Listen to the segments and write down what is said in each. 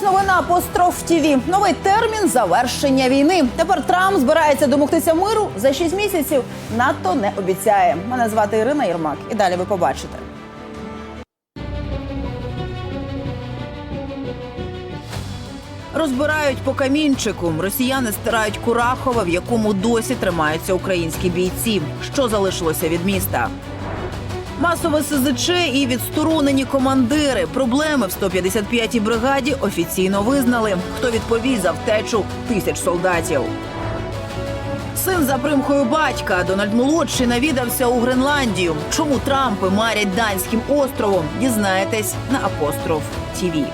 вас новина апостроф ТІВІ. Новий термін завершення війни. Тепер Трамп збирається домогтися миру за 6 місяців. НАТО не обіцяє. Мене звати Ірина Єрмак. І далі ви побачите. Розбирають по камінчику. Росіяни стирають Курахова, в якому досі тримаються українські бійці. Що залишилося від міста? Масове СЗЧ і відсторонені командири. Проблеми в 155-й бригаді офіційно визнали. Хто відповість за втечу тисяч солдатів? Син за примхою батька Дональд молодший навідався у Гренландію. Чому Трампи марять данським островом? Дізнаєтесь на апостроф ТІВІ.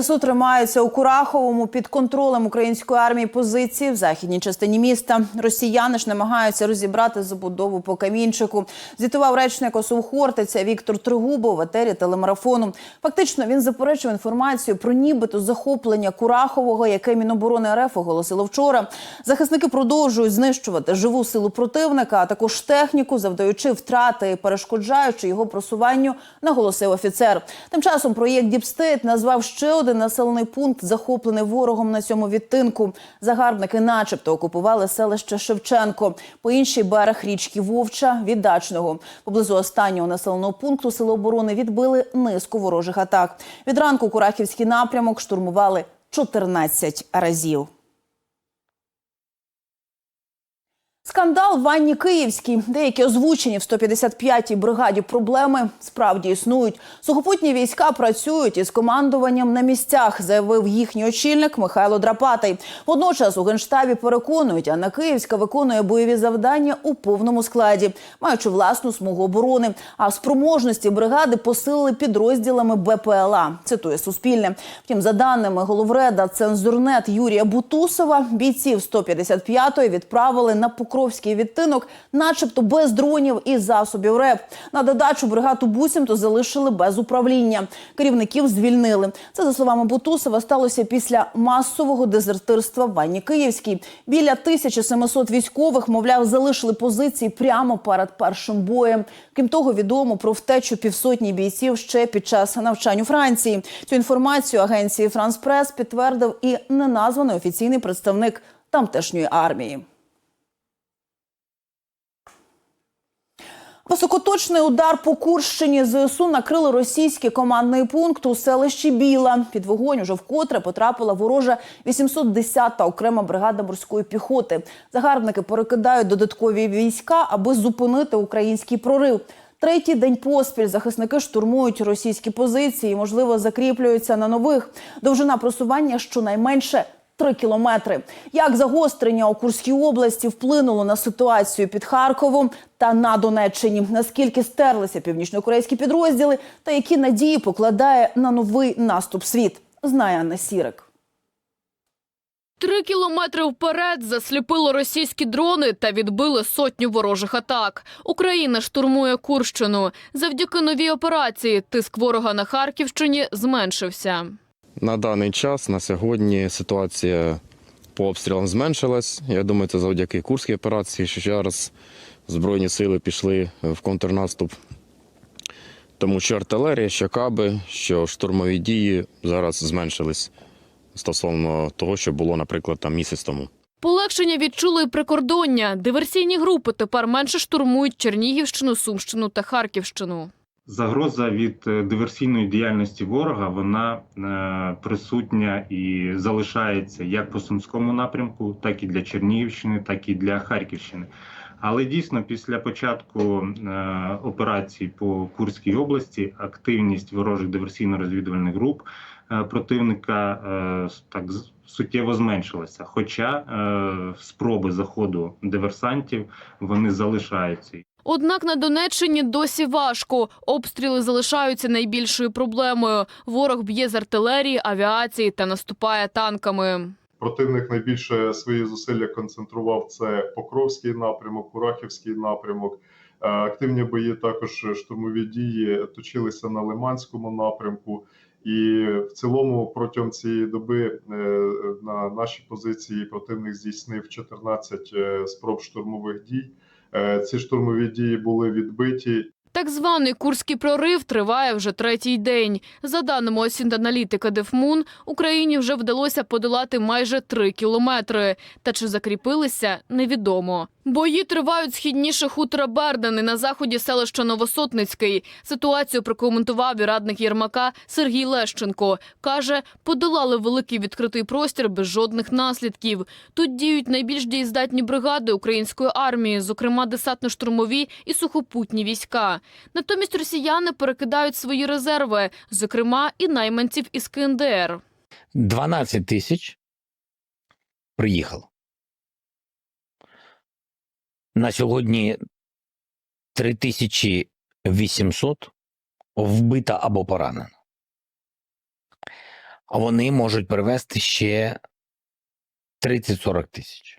ЗСУ тримаються у Кураховому під контролем української армії позиції в західній частині міста. Росіяни ж намагаються розібрати забудову по камінчику. Звітував речник ОСУ Хортиця Віктор Тригубов в етері телемарафону. Фактично він заперечив інформацію про нібито захоплення Курахового, яке Міноборони РФ оголосило вчора. Захисники продовжують знищувати живу силу противника, а також техніку, завдаючи втрати і перешкоджаючи його просуванню, наголосив офіцер. Тим часом проєкт Діпстейт назвав ще один населений пункт, захоплений ворогом на цьому відтинку. Загарбники, начебто, окупували селище Шевченко по інший берег річки Вовча від Дачного. Поблизу останнього населеного пункту сили оборони відбили низку ворожих атак. Від ранку Курахівський напрямок штурмували 14 разів. Скандал в ванні Київській. Деякі озвучені в 155-й бригаді проблеми справді існують. Сухопутні війська працюють із командуванням на місцях, заявив їхній очільник Михайло Драпатий. Водночас у генштабі переконують, Анна Київська виконує бойові завдання у повному складі, маючи власну смугу оборони. А спроможності бригади посилили підрозділами БПЛА. Цитує Суспільне. Втім, за даними головреда цензурнет Юрія Бутусова, бійців 155-ї відправили на Покровський відтинок, начебто без дронів і засобів РЕП. На додачу бригаду Бусімто залишили без управління. Керівників звільнили. Це за словами Бутусова сталося після масового дезертирства в Ванні Київській. Біля 1700 військових, мовляв, залишили позиції прямо перед першим боєм. Крім того, відомо про втечу півсотні бійців ще під час навчань у Франції. Цю інформацію агенції Франс Прес підтвердив і неназваний офіційний представник тамтешньої армії. Високоточний удар по Курщині ЗСУ накрили російський командний пункт у селищі Біла. Під вогонь уже вкотре потрапила ворожа 810-та окрема бригада морської піхоти. Загарбники перекидають додаткові війська, аби зупинити український прорив. Третій день поспіль захисники штурмують російські позиції, можливо, закріплюються на нових. Довжина просування щонайменше Три кілометри. Як загострення у Курській області вплинуло на ситуацію під Харковом та на Донеччині? Наскільки стерлися північнокорейські підрозділи, та які надії покладає на новий наступ світ? Знає Анна Сірик. Три кілометри вперед засліпило російські дрони та відбили сотню ворожих атак. Україна штурмує Курщину. Завдяки новій операції тиск ворога на Харківщині зменшився. На даний час, на сьогодні, ситуація по обстрілам зменшилась. Я думаю, це завдяки Курській операції, що зараз Збройні сили пішли в контрнаступ. Тому що артилерія, що каби, що штурмові дії зараз зменшились стосовно того, що було, наприклад, там місяць тому. Полегшення відчули й прикордоння. Диверсійні групи тепер менше штурмують Чернігівщину, Сумщину та Харківщину. Загроза від е, диверсійної діяльності ворога вона е, присутня і залишається як по сумському напрямку, так і для Чернігівщини, так і для Харківщини. Але дійсно, після початку е, операцій по Курській області активність ворожих диверсійно-розвідувальних груп противника так суттєво зменшилася. Хоча спроби заходу диверсантів вони залишаються. Однак на Донеччині досі важко. Обстріли залишаються найбільшою проблемою. Ворог б'є з артилерії, авіації та наступає танками. Противник найбільше свої зусилля концентрував це Покровський напрямок, Курахівський напрямок. Е, Активні бої також штурмові дії точилися на Лиманському напрямку. І в цілому протягом цієї доби е, на наші позиції противник здійснив 14 е, спроб штурмових дій. Е, Ці штурмові дії були відбиті Так званий курський прорив триває вже третій день. За даними осінт-аналітика Дефмун, Україні вже вдалося подолати майже три кілометри. Та чи закріпилися, невідомо. Бої тривають східніше хутора Бердани на заході селища Новосотницький. Ситуацію прокоментував і радник Єрмака Сергій Лещенко. Каже, подолали великий відкритий простір без жодних наслідків. Тут діють найбільш дієздатні бригади української армії, зокрема десантно-штурмові і сухопутні війська. Натомість росіяни перекидають свої резерви, зокрема і найманців із КНДР. 12 тисяч приїхало. На сьогодні 3800 вбито або поранено. Вони можуть привести ще 30-40 тисяч.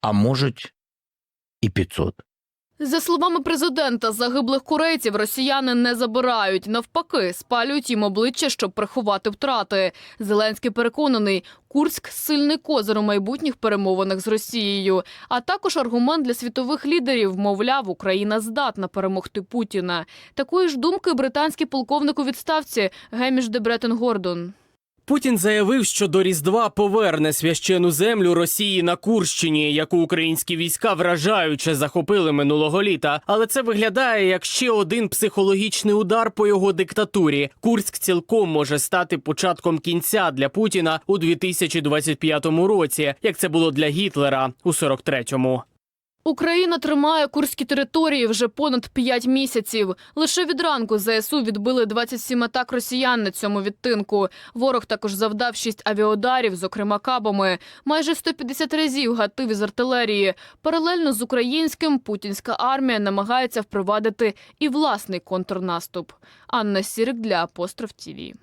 А можуть і 500. За словами президента, загиблих корейців росіяни не забирають. Навпаки, спалюють їм обличчя, щоб приховати втрати. Зеленський переконаний, Курськ сильний козир у майбутніх перемовинах з Росією. А також аргумент для світових лідерів. Мовляв, Україна здатна перемогти Путіна. Такої ж думки британський полковник у відставці Геміш де Бретен Гордон. Путін заявив, що до Різдва поверне священу землю Росії на Курщині, яку українські війська вражаюче захопили минулого літа. Але це виглядає як ще один психологічний удар по його диктатурі. Курськ цілком може стати початком кінця для Путіна у 2025 році, як це було для Гітлера у 43-му. Україна тримає курські території вже понад 5 місяців. Лише від ранку ЗСУ відбили 27 атак росіян на цьому відтинку. Ворог також завдав 6 авіаударів, зокрема кабами. Майже 150 разів гатив із артилерії. Паралельно з українським путінська армія намагається впровадити і власний контрнаступ. Анна Сірик для Апостроф ТІВІ.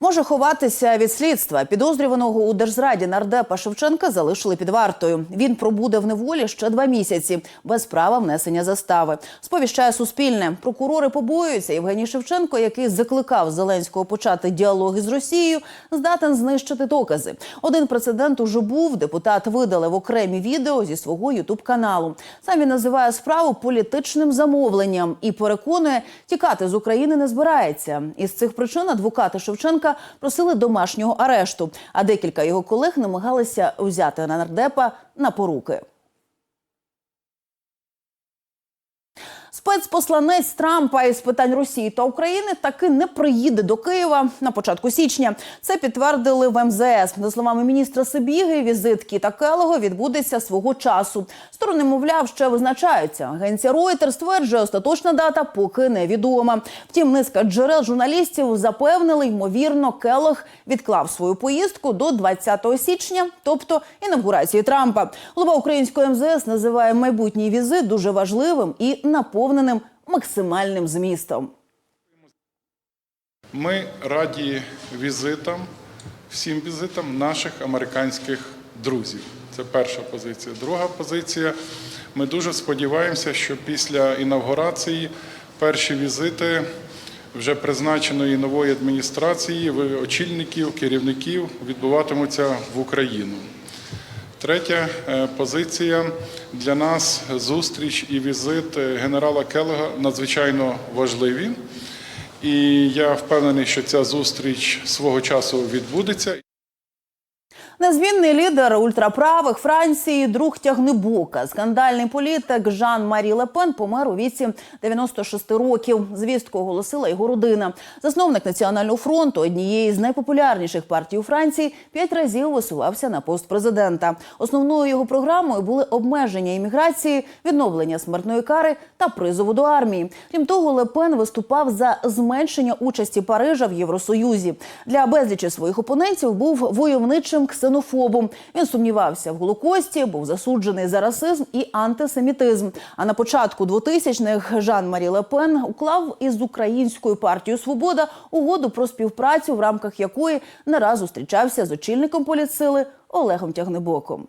Може ховатися від слідства. Підозрюваного у держзраді нардепа Шевченка залишили під вартою. Він пробуде в неволі ще два місяці без права внесення застави. Сповіщає Суспільне. Прокурори побоюються. Євгеній Шевченко, який закликав Зеленського почати діалоги з Росією, здатен знищити докази. Один прецедент уже був. Депутат видалив окремі відео зі свого ютуб каналу. Сам він називає справу політичним замовленням і переконує, тікати з України не збирається. Із цих причин адвокати Шевченка просили домашнього арешту, а декілька його колег намагалися взяти на нардепа на поруки. Спецпосланець Трампа із питань Росії та України таки не приїде до Києва на початку січня. Це підтвердили в МЗС. За словами міністра Сибіги, візит Кіта Келого відбудеться свого часу. Сторони, мовляв, ще визначаються. Агенція Reuters стверджує, остаточна дата поки невідома. Втім, низка джерел журналістів запевнили, ймовірно, Келог відклав свою поїздку до 20 січня, тобто інавгурації Трампа. Голова української МЗС називає майбутній візит дуже важливим і наповненим максимальним змістом. Ми раді візитам, всім візитам наших американських друзів. Це перша позиція. Друга позиція. Ми дуже сподіваємося, що після інавгурації перші візити вже призначеної нової адміністрації, очільників, керівників відбуватимуться в Україну. Третя е, позиція для нас зустріч і візит е, генерала Келега надзвичайно важливі. І я впевнений, що ця зустріч свого часу відбудеться. Незвінний лідер ультраправих Франції, друг тягнебока. Скандальний політик Жан Марі Лепен помер у віці 96 років. Звістку оголосила його родина. Засновник національного фронту, однієї з найпопулярніших партій у Франції, п'ять разів висувався на пост президента. Основною його програмою були обмеження імміграції, відновлення смертної кари та призову до армії. Крім того, Лепен виступав за зменшення участі Парижа в Євросоюзі. Для безлічі своїх опонентів був войовничим ксенофобом. Він сумнівався в Голокості, був засуджений за расизм і антисемітизм. А на початку 2000-х Жан Марі Лепен уклав із українською партією Свобода угоду про співпрацю, в рамках якої не раз зустрічався з очільником політсили Олегом Тягнебоком.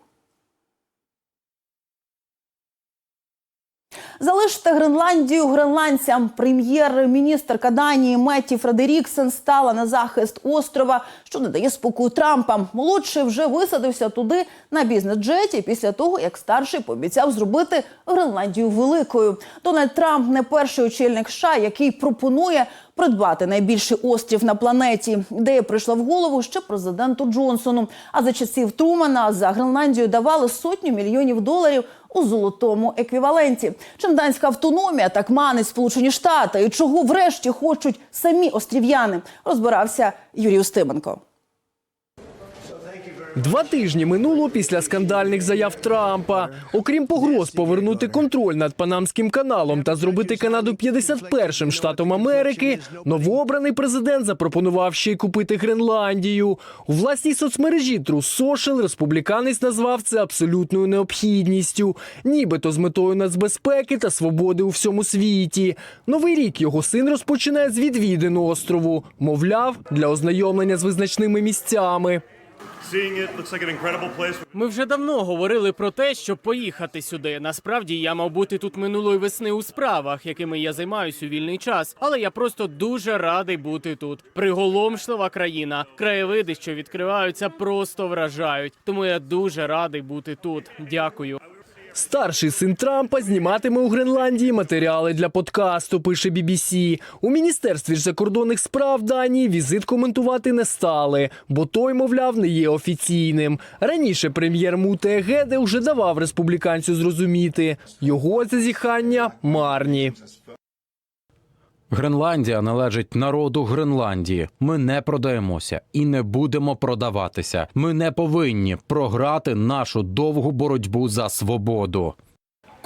Залишити Гренландію гренландцям. Прем'єр-міністрка Данії Метті Фредеріксен стала на захист острова, що не дає спокою Трампа. Молодший вже висадився туди на бізнес-джеті після того, як старший пообіцяв зробити Гренландію великою. Дональд Трамп не перший очільник США, який пропонує придбати найбільший острів на планеті. Ідея прийшла в голову ще президенту Джонсону. А за часів Трумана за Гренландію давали сотню мільйонів доларів у золотому еквіваленті. Чим данська автономія так манить Сполучені Штати і чого врешті хочуть самі острів'яни, розбирався Юрій Устименко. Два тижні минуло після скандальних заяв Трампа. Окрім погроз повернути контроль над Панамським каналом та зробити Канаду 51-м штатом Америки, новообраний президент запропонував ще й купити Гренландію. У власній соцмережі True Social республіканець назвав це абсолютною необхідністю, нібито з метою нацбезпеки та свободи у всьому світі. Новий рік його син розпочинає з відвідин острову, мовляв, для ознайомлення з визначними місцями. Ми вже давно говорили про те, щоб поїхати сюди. Насправді я мав бути тут минулої весни у справах, якими я займаюся у вільний час. Але я просто дуже радий бути тут. Приголомшлива країна. Краєвиди, що відкриваються, просто вражають. Тому я дуже радий бути тут. Дякую. Старший син Трампа зніматиме у Гренландії матеріали для подкасту. Пише BBC. У міністерстві закордонних справ Данії візит коментувати не стали, бо той, мовляв, не є офіційним. Раніше прем'єр Муте Геде вже давав республіканцю зрозуміти, його зазіхання марні. Гренландія належить народу Гренландії. Ми не продаємося і не будемо продаватися. Ми не повинні програти нашу довгу боротьбу за свободу.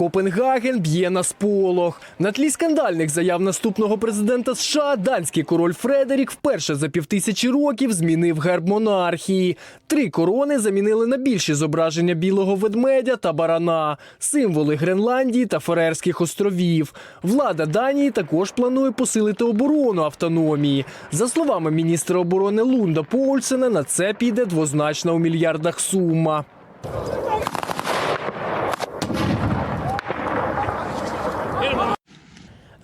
Копенгаген б'є на сполох. На тлі скандальних заяв наступного президента США данський король Фредерік вперше за півтисячі років змінив герб монархії. Три корони замінили на більші зображення білого ведмедя та барана, символи Гренландії та Фарерських островів. Влада Данії також планує посилити оборону автономії. За словами міністра оборони Лунда Поульсена, на це піде двозначна у мільярдах сума.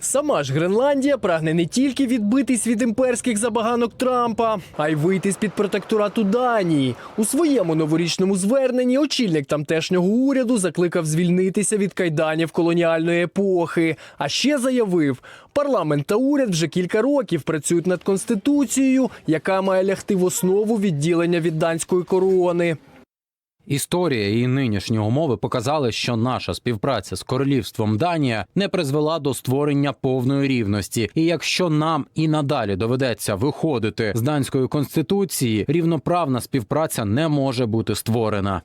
Сама ж Гренландія прагне не тільки відбитись від імперських забаганок Трампа, а й вийти з під протекторату Данії. У своєму новорічному зверненні очільник тамтешнього уряду закликав звільнитися від кайданів колоніальної епохи. А ще заявив, парламент та уряд вже кілька років працюють над конституцією, яка має лягти в основу відділення від данської корони. Історія і нинішні умови показали, що наша співпраця з королівством Данія не призвела до створення повної рівності. І якщо нам і надалі доведеться виходити з данської конституції, рівноправна співпраця не може бути створена.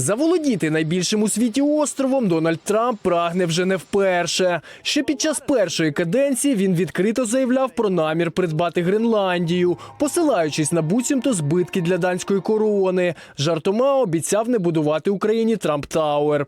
Заволодіти найбільшим у світі островом Дональд Трамп прагне вже не вперше. Ще під час першої каденції він відкрито заявляв про намір придбати Гренландію, посилаючись на буцімто збитки для данської корони. Жартома обіцяв не будувати Україні Трамп Тауер.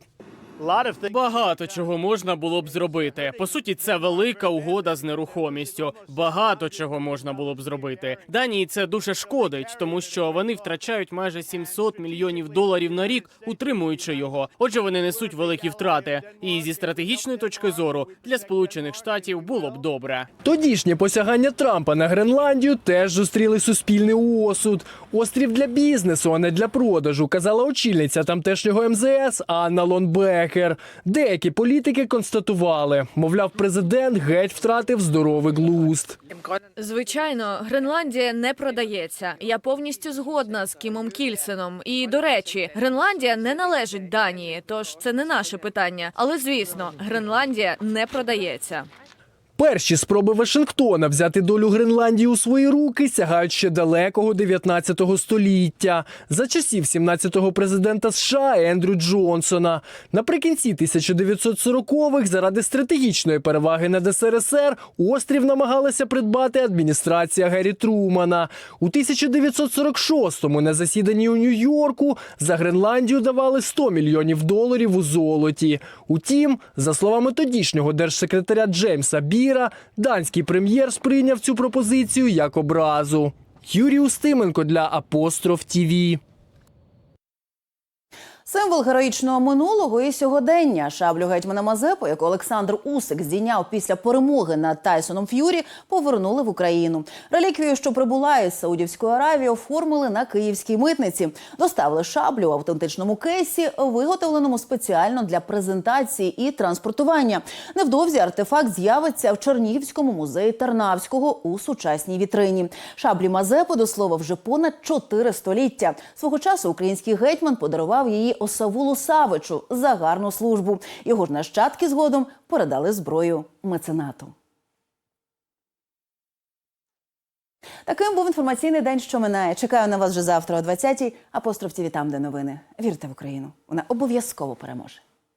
Багато чого можна було б зробити. По суті, це велика угода з нерухомістю. Багато чого можна було б зробити. Данії це дуже шкодить, тому що вони втрачають майже 700 мільйонів доларів на рік, утримуючи його. Отже, вони несуть великі втрати. І зі стратегічної точки зору для сполучених штатів було б добре. Тодішнє посягання Трампа на Гренландію теж зустріли суспільний осуд. Острів для бізнесу, а не для продажу, казала очільниця тамтешнього МЗС Анна Лонбекер. Деякі політики констатували, мовляв, президент геть втратив здоровий глузд. Звичайно, Гренландія не продається. Я повністю згодна з Кімом Кільсеном. І до речі, Гренландія не належить Данії, тож це не наше питання. Але звісно, Гренландія не продається. Перші спроби Вашингтона взяти долю Гренландії у свої руки сягають ще далекого 19 століття за часів 17-го президента США Ендрю Джонсона. Наприкінці 1940-х заради стратегічної переваги над СРСР острів намагалася придбати адміністрація Геррі Трумана. У 1946-му на засіданні у Нью-Йорку за Гренландію давали 100 мільйонів доларів у золоті. Утім, за словами тодішнього держсекретаря Джеймса Біра, данський прем'єр сприйняв цю пропозицію як образу. Юрій Устименко для Апостроф ТІВІ. Символ героїчного минулого і сьогодення шаблю гетьмана Мазепи, яку Олександр Усик здійняв після перемоги над Тайсоном Ф'юрі, повернули в Україну. Реліквію, що прибула із Саудівської Аравії, оформили на київській митниці. Доставили шаблю в автентичному кейсі, виготовленому спеціально для презентації і транспортування. Невдовзі артефакт з'явиться в Чернігівському музеї Тарнавського у сучасній вітрині. Шаблі Мазепи, до слова, вже понад чотири століття. Свого часу український гетьман подарував її Осавулу Савичу за гарну службу. Його ж нащадки згодом передали зброю меценату. Таким був інформаційний день, що минає. Чекаю на вас вже завтра о 20-й. Апостроф ТІВІ там, де новини. Вірте в Україну. Вона обов'язково переможе.